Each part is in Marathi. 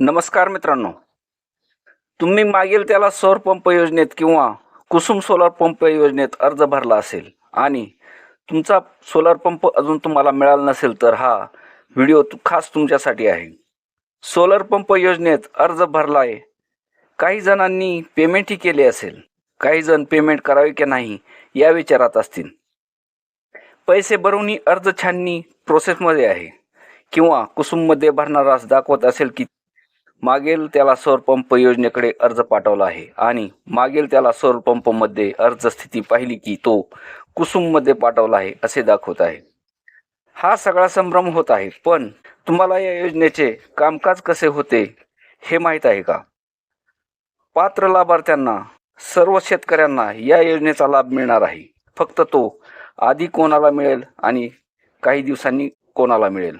नमस्कार मित्रांनो. तुम्ही मागील त्याला सौर पंप योजनेत किंवा कुसुम सोलर पंप योजनेत अर्ज भरला असेल आणि तुमचा सोलर पंप अजून तुम्हाला मिळाला नसेल तर हा व्हिडिओ खास तुमच्यासाठी आहे. सोलर पंप योजनेत अर्ज भरला आहे काही जणांनी पेमेंटही केले असेल. काही जण पेमेंट करावे की नाही या विचारात असतील. पैसे भरूनही अर्ज छाननी प्रोसेसमध्ये आहे. किंवा कुसुममध्ये भरणारास दाखवत असेल की मागेल त्याला सौरपंप योजनेकडे अर्ज पाठवला आहे. आणि मागेल त्याला सौरपंपमध्ये अर्ज स्थिती पाहिली की तो कुसुममध्ये पाठवला आहे असे दाखवत आहे. हा सगळा संभ्रम होत आहे पण तुम्हाला या योजनेचे कामकाज कसे होते हे माहीत आहे का? पात्र लाभार्थ्यांना सर्व शेतकऱ्यांना या योजनेचा लाभ मिळणार आहे. फक्त तो आधी कोणाला मिळेल आणि काही दिवसांनी कोणाला मिळेल?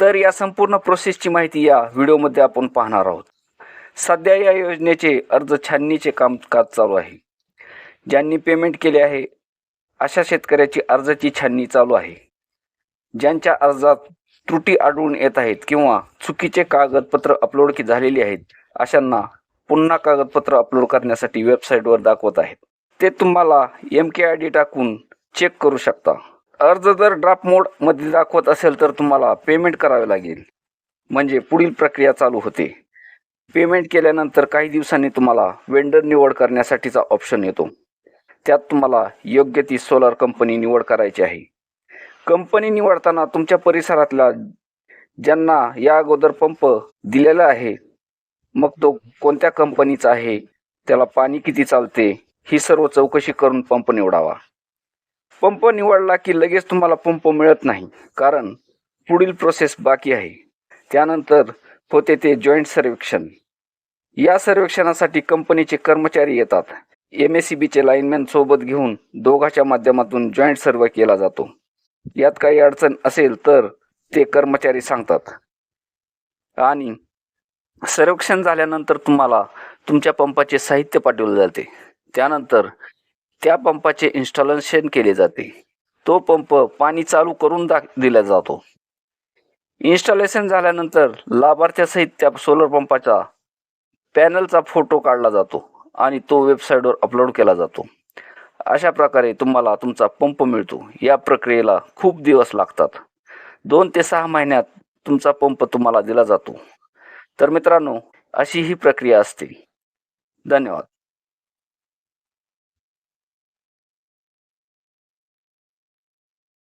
तर या संपूर्ण प्रोसेसची माहिती या व्हिडिओमध्ये आपण पाहणार आहोत. सध्या या योजनेचे अर्ज छाननीचे कामकाज चालू आहे. ज्यांनी पेमेंट केले आहे अशा शेतकऱ्याची अर्जाची छाननी चालू आहे. ज्यांच्या अर्जात त्रुटी आढळून येत आहेत किंवा चुकीचे कागदपत्र अपलोड की झालेली आहेत अशांना पुन्हा कागदपत्र अपलोड करण्यासाठी वेबसाईटवर दाखवत आहेत. ते तुम्हाला एम के आय डी टाकून चेक करू शकता. अर्ज जर ड्राफ्ट मोडमध्ये दाखवत असेल तर तुम्हाला पेमेंट करावे लागेल. म्हणजे पुढील प्रक्रिया चालू होते. पेमेंट केल्यानंतर काही दिवसांनी तुम्हाला वेंडर निवड करण्यासाठीचा ऑप्शन येतो. त्यात तुम्हाला योग्य ती सोलर कंपनी निवड करायची आहे. कंपनी निवडताना तुमच्या परिसरातल्या ज्यांना या अगोदर पंप दिलेला आहे मग तो कोणत्या कंपनीचा आहे त्याला पाणी किती चालते ही सर्व चौकशी करून पंप निवडावा. पंप निवडला की लगेच तुम्हाला पंप मिळत नाही. कारण पुढील प्रोसेस बाकी आहे. त्यानंतर होते ते जॉईंट सर्वेक्षण. या सर्वेक्षणासाठी कंपनीचे कर्मचारी येतात. एम एस सी बीचे लाईनमॅन सोबत घेऊन दोघाच्या माध्यमातून जॉईंट सर्वे केला जातो. यात काही अडचण असेल तर ते कर्मचारी सांगतात. आणि सर्वेक्षण झाल्यानंतर तुम्हाला तुमच्या पंपाचे साहित्य पाठवले जाते. त्यानंतर त्या पंपाचे इन्स्टॉलेशन केले जाते. तो पंप पाणी चालू करून दा दिला जातो. इन्स्टॉलेशन झाल्यानंतर लाभार्थ्यासहित त्या सोलर पंपाचा पॅनलचा फोटो काढला जातो आणि तो वेबसाईटवर अपलोड केला जातो. अशा प्रकारे तुम्हाला तुमचा पंप मिळतो. या प्रक्रियेला खूप दिवस लागतात. दोन ते सहा महिन्यात तुमचा पंप तुम्हाला दिला जातो. तर मित्रांनो अशी ही प्रक्रिया असते. धन्यवाद.